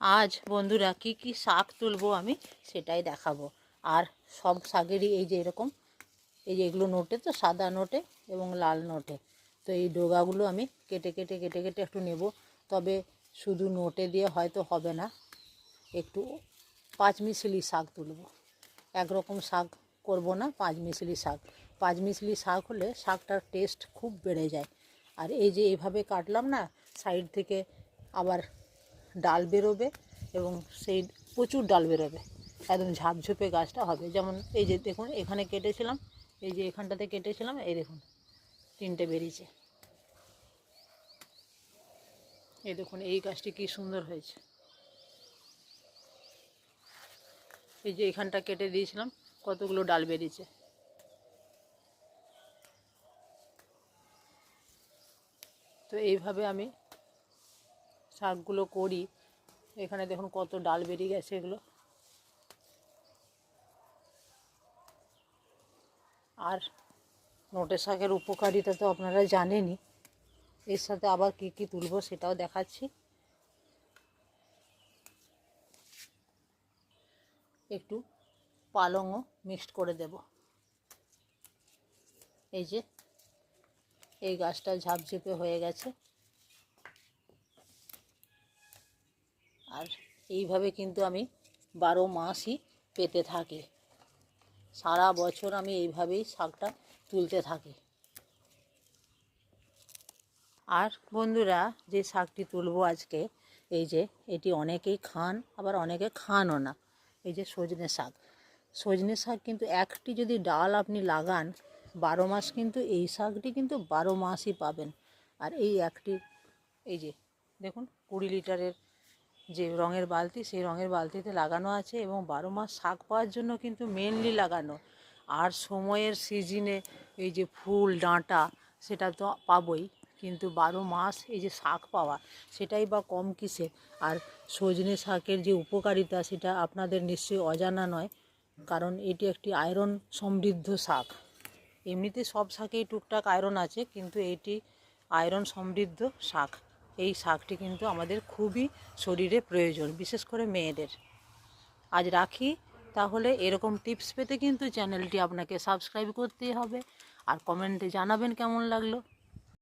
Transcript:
আজ বন্ধুরা কি কি শাক তুলবো আমি সেটাই দেখাবো। আর সব শাকেরই এই যে এরকম, এই যে এগুলো নোটে তো, সাদা নোটে এবং লাল নোটে। তো এই ডোগাগুলো আমি কেটে কেটে কেটে কেটে একটু নেব। তবে শুধু নোটে দিয়ে হয়তো হবে না, একটু পাঁচ মিশলি শাক তুলব। একরকম শাক করব না, পাঁচ মিশলি শাক। পাঁচ মিশলি শাক হলে শাকটার টেস্ট খুব বেড়ে যায়। আর এই যে এইভাবে কাটলাম না, সাইড থেকে আবার ডাল বেরোবে এবং সেই প্রচুর ডাল বেরোবে। একদম ঝাপঝুপে গাছটা হবে। যেমন এই যে দেখুন, এখানে কেটেছিলাম, এই যে এখানটাতে কেটেছিলাম, এই দেখুন, তিনটে বেরিয়েছে। এই দেখুন, এই গাছটি কি সুন্দর হয়েছে। এই যে এখানটা কেটে দিয়েছিলাম, কতগুলো ডাল বেরিয়েছে। তো এইভাবে আমি শাকগুলো করি। এখানে দেখুন কত ডাল বেরিয়ে গেছে এগুলো। আর নোটে শাকের উপকারিতা তো আপনারা জানেনই। এর সাথে আবার কি কি তুলব সেটাও দেখাচ্ছি। একটু পালংও মিক্সড করে দেব। এই যে, এই গাছটা ঝাপঝেপে হয়ে গেছে। আর এইভাবে কিন্তু আমি বারো মাসই পেতে থাকি। সারা বছর আমি এইভাবেই শাকটা তুলতে থাকি। আর বন্ধুরা, যে শাকটি তুলবো আজকে, এই যে এটি অনেকেই খান, আবার অনেকে খানও না। এই যে সজনে শাক। সজনে শাক কিন্তু একটি যদি ডাল আপনি লাগান, বারো মাস কিন্তু এই শাকটি কিন্তু বারো মাসই পাবেন। আর এই একটি, এই যে দেখুন, কুড়ি লিটারের যে রঙের বালতি, সেই রঙের বালতিতে লাগানো আছে এবং বারো মাস শাক পাওয়ার জন্য কিন্তু মেনলি লাগানো। আর সময়ের সিজনে এই যে ফুল, ডাঁটা, সেটা তো পাবই, কিন্তু বারো মাস এই যে শাক পাওয়া, সেটাই বা কম কিসে? আর সজনে শাকের যে উপকারিতা, সেটা আপনাদের নিশ্চয়ই অজানা নয়, কারণ এটি একটি আয়রন সমৃদ্ধ শাক। এমনিতে সব শাকেই টুকটাক আয়রন আছে, কিন্তু এটি আয়রন সমৃদ্ধ শাক। এই শাকটি কিন্তু আমাদের খুবই শরীরে প্রয়োজন, বিশেষ করে মেয়েদের। আজ রাখি, তাহলে এরকম টিপস পেতে কিন্তু চ্যানেলটি আপনাকে সাবস্ক্রাইব করতেই হবে। আর কমেন্টে জানাবেন কেমন লাগল।